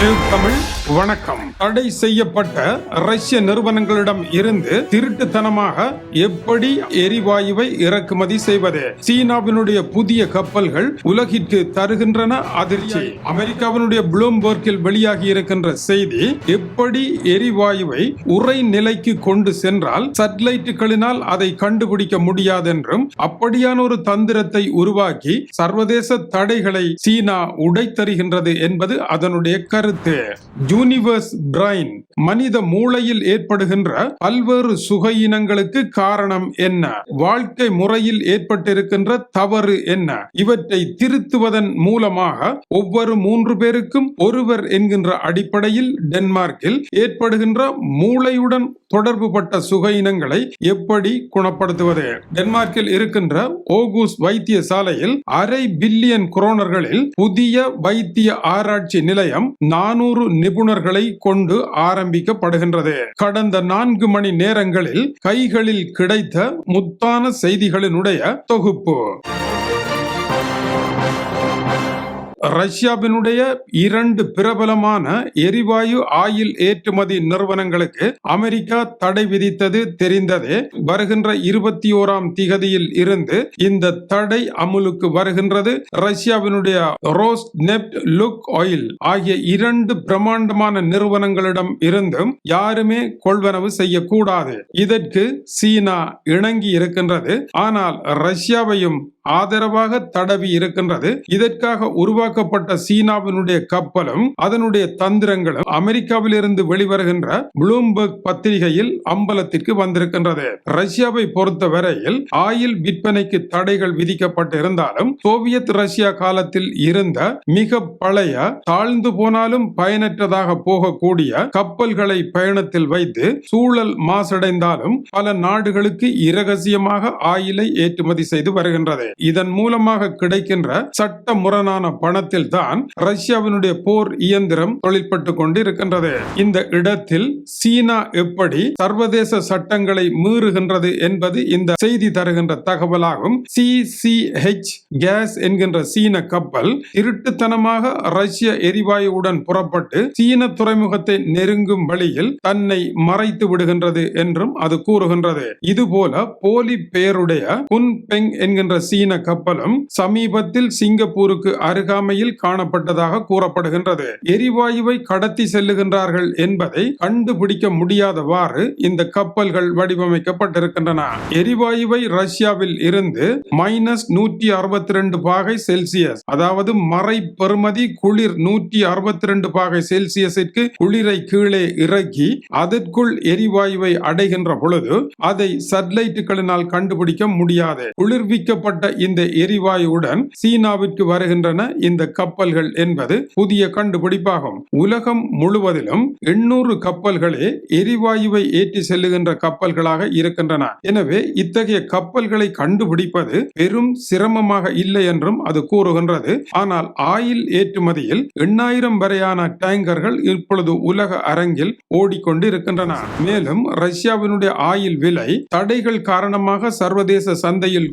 News Tamil வணக்கம். தடை செய்யப்பட்ட ரஷ்ய நிறுவனங்களிடம் இருந்து திருட்டுத்தனமாக எப்படி எரிவாயுவை இறக்குமதி செய்வது? சீனாவினுடைய புதிய கப்பல்கள் உலகிற்கு தருகின்றன அதிர்ச்சி. அமெரிக்காவினுடைய ப்ளூம்பர்கில் வெளியாகி இருக்கின்ற செய்தி எப்படி எரிவாயுவை உரை நிலைக்கு கொண்டு சென்றால் சட்டலைட்டுகளினால் அதை கண்டுபிடிக்க முடியாதென்றும் அப்படியான ஒரு தந்திரத்தை உருவாக்கி சர்வதேச தடைகளை சீனா உடைத்தருகின்றது என்பது அதனுடைய கருத்து. யூனிவர்ஸ் பிரைன் மனித மூளையில் ஏற்படுகின்ற பல்வேறு சுகையினங்களுக்கு காரணம் என்ன? வாழ்க்கை முறையில் ஏற்பட்டிருக்கின்ற தவறு என்ன? இவற்றை திருத்துவதன் மூலமாக ஒவ்வொரு மூன்று பேருக்கும் ஒருவர் என்கின்ற அடிப்படையில் டென்மார்க்கில் ஏற்படுகின்ற மூளையுடன் தொடர்புபட்ட சுகையினங்களை எப்படி குணப்படுத்துவது? டென்மார்க்கில் இருக்கின்ற ஓகூஸ் வைத்தியசாலையில் அரை பில்லியன் குரோனர்களில் புதிய வைத்திய ஆராய்ச்சி நிலையம் நானூறு நிபுணர்களை கொண்டு ஆரம்பிக்கப்படுகின்றது. கடந்த நான்கு மணி நேரங்களில் கைகளில் கிடைத்த முத்தான செய்திகளினுடைய தொகுப்பு. ரஷ்யாவினுடைய இரண்டு பிரபலமான எரிவாயு ஆயில் ஏற்றுமதி நிறுவனங்களுக்கு அமெரிக்கா தடை விதித்தது தெரிந்ததே. வருகின்ற இருபத்தி ஓராம் திகதியில் இருந்து இந்த தடை அமுலுக்கு வருகின்றது. ரஷ்யாவினுடைய ரோஸ் நெப்ட் லுக் ஆயில் ஆகிய இரண்டு பிரம்மாண்டமான நிறுவனங்களிடம் இருந்தும் யாருமே கொள்வனவு செய்யக்கூடாது. இதற்கு சீனா இணங்கி இருக்கின்றது ஆனால் ரஷ்யாவையும் ஆதரவாக தடவி இருக்கின்றது. இதற்காக உருவாக்கப்பட்ட சீனாவினுடைய கப்பலும் அதனுடைய தந்திரங்களும் அமெரிக்காவில் இருந்து வெளிவருகின்ற புளூம்பர்க் பத்திரிகையில் அம்பலத்திற்கு வந்திருக்கின்றது. ரஷ்யாவை பொறுத்த வரையில் ஆயில் விற்பனைக்கு தடைகள் விதிக்கப்பட்டிருந்தாலும் சோவியத் ரஷ்யா காலத்தில் இருந்த மிக பழைய தாழ்ந்து போனாலும் பயனற்றதாக போகக்கூடிய கப்பல்களை பயணத்தில் வைத்து சூழல் மாசடைந்தாலும் பல நாடுகளுக்கு இரகசியமாக ஆயிலை ஏற்றுமதி செய்து வருகின்றது. இதன் மூலமாக கிடைக்கின்ற சட்ட முரணான பணத்தில் தான் ரஷ்யாவினுடைய போர் இயந்திரம் தொழிற்பட்டு கொண்டு இருக்கின்றது இந்த இடத்தில் சீனா எப்படி சர்வதேச சட்டங்களை மீறுகின்றது என்பது இந்த செய்தி தருகின்ற தகவலாகும். சி சி ஹெச் கேஸ் என்கின்ற சீன கப்பல் இருட்டுத்தனமாக ரஷ்ய எரிவாயுவுடன் புறப்பட்டு சீன துறைமுகத்தை நெருங்கும் வழியில் தன்னை மறைத்து விடுகின்றது என்றும் அது கூறுகின்றது. இதுபோல போலி பெயருடைய குன் பெங் என்கின்ற சீன சீன கப்பலும் சமீபத்தில் சிங்கப்பூருக்கு அருகாமையில் காணப்பட்டதாக கூறப்படுகின்றது. எரிவாயுவை கடத்தி செல்லுகின்றார்கள் என்பதை கண்டுபிடிக்க முடியாதவாறு இந்த கப்பல்கள் வடிவமைக்கப்பட்டிருக்கின்றன. எரிவாயுவை ரஷ்யாவில் இருந்து மைனஸ் நூற்றி அறுபத்தி ரெண்டு பாகை செல்சியஸ் அதாவது மறை பெறுமதி குளிர் நூற்றி அறுபத்தி ரெண்டு பாகை செல்சியஸிற்கு குளிரை கீழே இறக்கி அதற்குள் எரிவாயுவை அடைகின்ற பொழுது அதை சட்லைட்டுகளினால் கண்டுபிடிக்க முடியாது. குளிர்விக்கப்பட்ட இந்த எரிவாயுவுடன் சீனாவிற்கு வருகின்றன இந்த கப்பல்கள் என்பது புதிய கண்டுபிடிப்பாகும். உலகம் முழுவதிலும் எண்ணூறு கப்பல்களே எரிவாயுவை ஏற்றி செல்லுகின்ற கப்பல்களாக இருக்கின்றன. எனவே இத்தகைய கப்பல்களை கண்டுபிடிப்பது பெரும் சிரமமாக இல்லை என்றும் அது கூறுகின்றது. ஆனால் ஆயில் ஏற்றுமதியில் எண்ணாயிரம் வரையான டேங்கர்கள் இப்பொழுது உலக அரங்கில் ஓடிக்கொண்டு இருக்கின்றன மேலும் ரஷ்யாவினுடைய ஆயில் விலை தடைகள் காரணமாக சர்வதேச சந்தையில்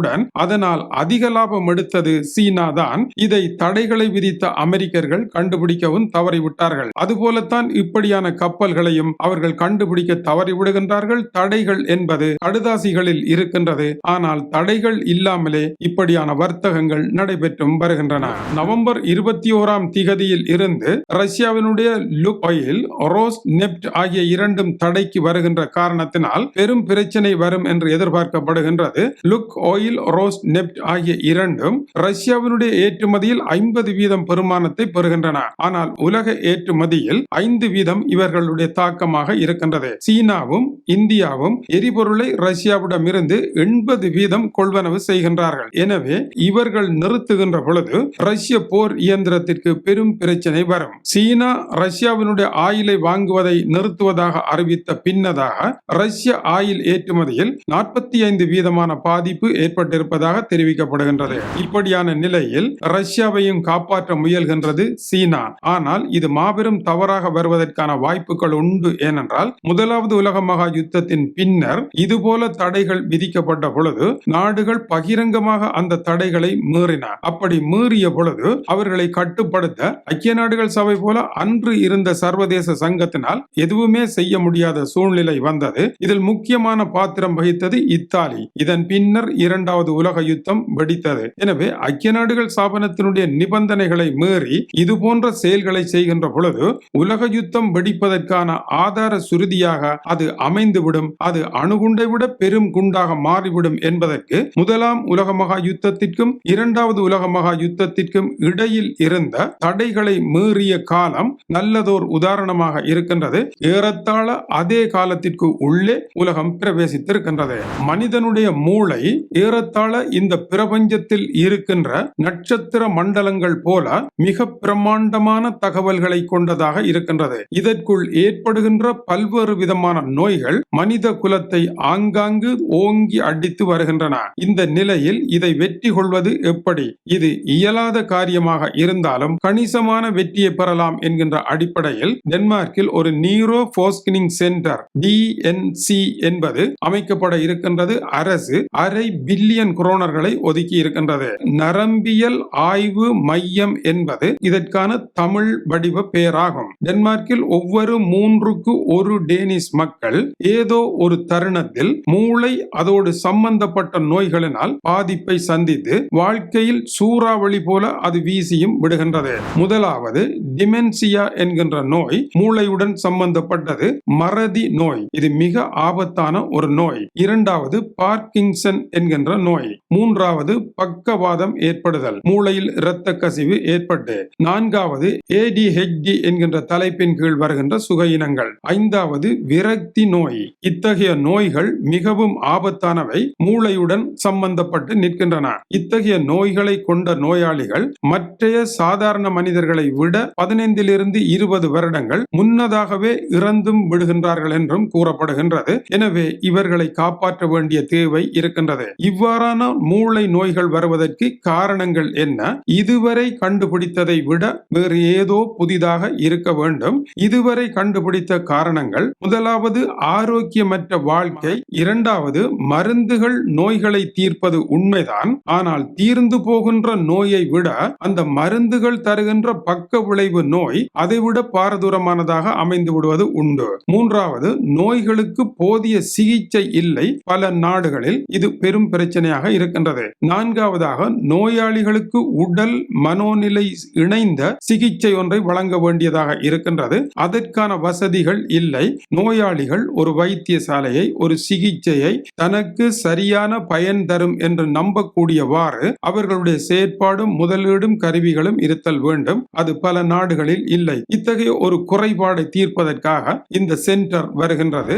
உடன் அதனால் அதிக லாபம் எடுத்தது சீனா தான். இதை தடைகளை விதித்த அமெரிக்கர்கள் கண்டுபிடிக்கவும் தவறிவிட்டார்கள். அதுபோலத்தான் இப்படியான கப்பல்களையும் அவர்கள் கண்டுபிடிக்க தவறிவிடுகின்றார்கள். தடைகள் என்பது கடுதாசிகளில் இருக்கின்றது. ஆனால் தடைகள் இல்லாமலே இப்படியான வர்த்தகங்கள் நடைபெற்றும் வருகின்றன. நவம்பர் இருபத்தி ஓராம் திகதியில் இருந்து ரஷ்யாவினுடைய லுக் ஆயில் ரோஸ் நெப்ட் ஆகிய இரண்டும் தடைக்கு வருகின்ற காரணத்தினால் பெரும் பிரச்சனை வரும் என்று எதிர்பார்க்கப்படுகின்றது. லுக் ஆயில் ரோஸ் நெப்ட் ஆகிய இரண்டும் ரஷ்யாவினுடைய ஏற்றுமதியில் ஐம்பது வீதம் பெருமானத்தை பெறுகின்றன. ஆனால் உலக ஏற்றுமதியில் ஐந்து வீதம் இவர்களுடைய தாக்கமாக இருக்கின்றது. சீனாவும் இந்தியாவும் எரிபொருளை ரஷ்யாவிடம் இருந்து எண்பது வீதம் கொள்வனவு செய்கின்றார்கள். எனவே இவர்கள் நிறுத்துகின்ற பொழுது ரஷ்ய போர் இயந்திரத்திற்கு பெரும் பிரச்சனை வரும். சீனா ரஷ்யாவினுடைய ஆயிலை வாங்குவதை நிறுத்துவதாக அறிவித்த பின்னதாக ரஷ்ய ஆயில் ஏற்றுமதியில் நாற்பத்தி ஐந்து வீதமான பாதிப்பு ஏற்பட்டு ஏற்பட்டிருப்பதாக தெரிவிக்கப்படுகின்றது. இப்படியான நிலையில் ரஷ்யாவையும் காப்பாற்ற முயல்கின்றது சீனா. ஆனால் இது மாபெரும் தவறாக வருவதற்கான வாய்ப்புகள் உண்டு ஏனென்றால் முதலாவது உலக மகா யுத்தத்தின் பின்னர் இதுபோல தடைகள் விதிக்கப்பட்ட பொழுது நாடுகள் பகிரங்கமாக அந்த தடைகளை மீறின. அப்படி மீறிய பொழுது அவர்களை கட்டுப்படுத்த ஐக்கிய நாடுகள் சபை போல அன்று இருந்த சர்வதேச சங்கத்தினால் எதுவுமே செய்ய முடியாத சூழ்நிலை வந்தது. இதில் முக்கியமான பாத்திரம் வகித்தது இத்தாலி. இதன் பின்னர் இரண்டாவது உலக யுத்தம் வெடித்தது. எனவே ஐக்கிய நாடுகள் ஸ்தாபனத்தினுடைய நிபந்தனைகளை மீறி இது போன்ற செயல்களை செய்கின்ற பொழுது உலக யுத்தம் வெடிப்பதற்கான ஆதார சுருதியாக அது அமைந்துவிடும். அது அணுகுண்டை விட பெரும் குண்டாக மாறிவிடும் என்பதற்கு முதலாம் உலக மகா யுத்தத்திற்கும் இரண்டாவது உலக மகா யுத்தத்திற்கும் இடையில் இருந்த தடைகளை மீறிய காலம் நல்லதோர் உதாரணமாக இருக்கின்றது. ஏறத்தாழ அதே காலத்திற்கு உள்ளே உலகம் பிரவேசித்திருக்கின்றது. மனிதனுடைய மூளை ஏற ஏறத்தாழ இந்த பிரபஞ்சத்தில் இருக்கின்ற நட்சத்திர மண்டலங்கள் போல மிக பிரம்மாண்டமான தகவல்களை கொண்டதாக இருக்கின்றது. இதற்குள் ஏற்படுகின்ற பல்வேறு விதமான நோய்கள் மனித குலத்தை ஆங்காங்கு ஓங்கி அடித்து வருகின்றன. இந்த நிலையில் இதை வெற்றி கொள்வது எப்படி? இது இயலாத காரியமாக இருந்தாலும் கணிசமான வெற்றியை பெறலாம் என்கின்ற அடிப்படையில் டென்மார்க்கில் ஒரு நியூரோ போஸ்கினிங் சென்டர் டிஎன்சி என்பது அமைக்கப்பட இருக்கின்றது. அரசு அரை பில்லியன் குரோனர்களை ஒதுக்கி இருக்கின்றது. நரம்பியல் ஆய்வு மையம் என்பது இதற்கான தமிழ் வடிவ பெயராகும் டென்மார்க்கில் ஒவ்வொரு மூன்றுக்கு ஒரு டேனிஸ் மக்கள் ஏதோ ஒரு தருணத்தில் மூளை அதோடு சம்பந்தப்பட்ட நோய்களினால் பாதிப்பை சந்தித்து வாழ்க்கையில் சூறாவளி போல அது வீசியும் விடுகின்றது. முதலாவது டிமென்சியா என்கின்ற நோய் மூளையுடன் சம்பந்தப்பட்டது மறதி நோய். இது மிக ஆபத்தான ஒரு நோய். இரண்டாவது பார்க்கிங்சன் என்கின்ற என்ற நோய். மூன்றாவது பக்கவாதம் ஏற்படுதல். மூளையில் இரத்த கசிவு ஏற்பட்டு. நான்காவது ஏடிஹெச்டி என்கின்ற தலைப்பின் கீழ் வருகின்ற சுகையினங்கள். ஐந்தாவது விரக்தி நோய். இத்தகைய நோய்கள் மிகவும் ஆபத்தானவை மூளையுடன் சம்பந்தப்பட்டு நிற்கின்றன. இத்தகைய நோய்களை கொண்ட நோயாளிகள் மற்றைய சாதாரண மனிதர்களை விட பதினைந்திலிருந்து இருபது வருடங்கள் முன்னதாகவே இறந்தும் விடுகின்றார்கள் என்றும் கூறப்படுகின்றது. எனவே இவர்களை காப்பாற்ற வேண்டிய தேவை இருக்கின்றது. இவ் இவ்வாறான மூளை நோய்கள் வருவதற்கு காரணங்கள் என்ன? இதுவரை கண்டுபிடித்ததை விட வேறு ஏதோ புதிதாக இருக்க வேண்டும். இதுவரை கண்டுபிடித்த காரணங்கள் முதலாவது ஆரோக்கியமற்ற வாழ்க்கை இரண்டாவது மருந்துகள் நோய்களை தீர்ப்பது உண்மைதான். ஆனால் தீர்ந்து போகின்ற நோயை விட அந்த மருந்துகள் தருகின்ற பக்க விளைவு நோய் அதைவிட பாரதூரமானதாக அமைந்து விடுவது உண்டு. மூன்றாவது நோய்களுக்கு போதிய சிகிச்சை இல்லை. பல நாடுகளில் இது பெரும் பிரச்சனையாக இருக்கின்றது. நான்காவதாக நோயாளிகளுக்கு உடல் மனோநிலை இணைந்த சிகிச்சை ஒன்றை வழங்க வேண்டியதாக இருக்கின்றது. அதற்கான வசதிகள் இல்லை. நோயாளிகள் ஒரு வைத்தியசாலையை ஒரு சிகிச்சையை தனக்கு சரியான பயன் தரும் என்று நம்பக்கூடியவாறு அவர்களுடைய செயற்பாடும் முதலீடும் கருவிகளும் இருத்தல் வேண்டும். அது பல நாடுகளில் இல்லை. இத்தகைய ஒரு குறைபாடை தீர்ப்பதற்காக இந்த சென்டர் வருகின்றது.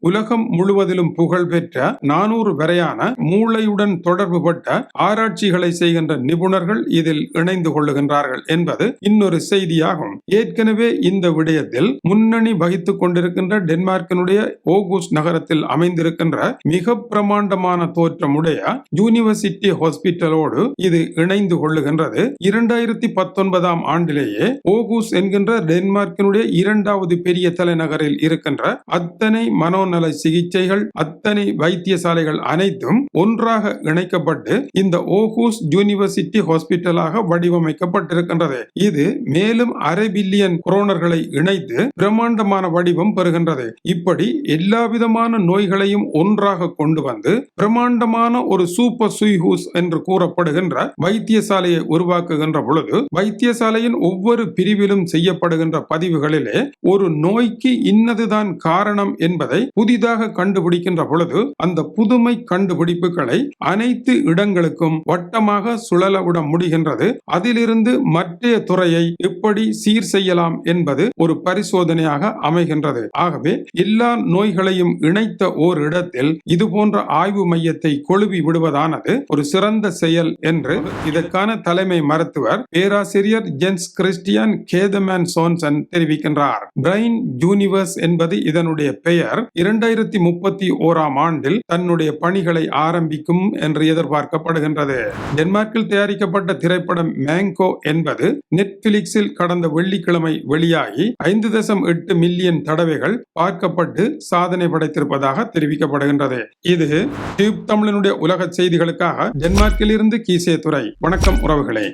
உலகம் முழுவதிலும் புகழ்பெற்ற நானூறு வரையான மூளையுடன் தொடர்புபட்ட ஆராய்ச்சிகளை செய்கின்ற நிபுணர்கள் இதில் இணைந்து கொள்ளுகின்றார்கள் என்பது இன்னொரு செய்தியாகும். ஏற்கனவே இந்த விடயத்தில் முன்னணி வகித்துக் கொண்டிருக்கின்ற டென்மார்க்கினுடைய ஓகூஸ் நகரத்தில் அமைந்திருக்கின்ற மிக பிரமாண்டமான தோற்றமுடைய யூனிவர்சிட்டி ஹாஸ்பிட்டலோடு இது இணைந்து கொள்ளுகின்றது. இரண்டாயிரத்தி பத்தொன்பதாம் ஆண்டிலேயே ஓகூஸ் என்கின்ற டென்மார்க்கினுடைய இரண்டாவது பெரிய தலைநகரில் இருக்கின்ற அத்தனை மனோநல சிகிச்சைகள் அத்தனை வைத்தியசாலைகள் அனைத்தும் ஒன்றாக இணைக்கப்பட்டு இந்த ஓகூஸ் யூனிவர்சிட்டி ஹாஸ்பிட்டலாக வடிவமைக்கப்பட்டிருக்கின்றது. இது மேலும் அரபி மில்லியன் குரோனர்களை இணைத்து பிரம்மாண்டமான வடிவம் பெறுகின்றது. இப்படி எல்லாவிதமான நோய்களையும் ஒன்றாக கொண்டு வந்து பிரம்மாண்டமான ஒரு சூப்பர் சுய்ஹூஸ் என்று கூறப்படுகின்ற வைத்தியசாலையை உருவாக்குகின்ற பொழுது வைத்தியசாலையின் ஒவ்வொரு பிரிவிலும் செய்யப்படுகின்ற பதிவுகளிலே ஒரு நோய்க்கு இன்னதுதான் காரணம் என்பதை புதிதாக கண்டுபிடிக்கின்ற பொழுது அந்த புதுமை கண்டுபிடிப்புகளை அனைத்து இடங்களுக்கும் வட்டமாக சுழல விட முடிகின்றது. அதிலிருந்து மற்றைய துறையை எப்படி சீர் செய்யலாம் என்பது ஒரு பரிசோதனையாக அமைகின்றது. ஆகவே எல்லா நோய்களையும் இணைத்த ஓர் இடத்தில் இது போன்ற ஆய்வு மையத்தை கொழுவி விடுவதானது ஒரு சிறந்த செயல் என்று இதற்கான தலைமை மருத்துவர் பேராசிரியர் ஜென்ஸ் கிறிஸ்டியன் கேதமேன் சோன்சன் தெரிவிக்கின்றார். பிரைன் யூனிவர்ஸ் என்பது இதனுடைய பெயர் இரண்டாயிரத்தி முப்பத்தி ஓராம் ஆண்டில் தன்னுடைய பணிகளை ஆரம்பிக்கும் என்று எதிர்பார்க்கப்படுகின்றது. டென்மார்க்கில் தயாரிக்கப்பட்ட திரைப்படம் மேங்கோ என்பது நெட்பிலிக்ஸில் கடந்த வெள்ளி வெள்ளிக்கிழமை வெளியாகி ஐந்து தசம் எட்டு மில்லியன் தடவைகள் பார்க்கப்பட்டு சாதனை படைத்திருப்பதாக தெரிவிக்கப்படுகின்றது. இது டியூப் தமிழனுடைய உலக செய்திகளுக்காக டென்மார்க்கில் இருந்து கீசே துறை வணக்கம் உறவுகளே.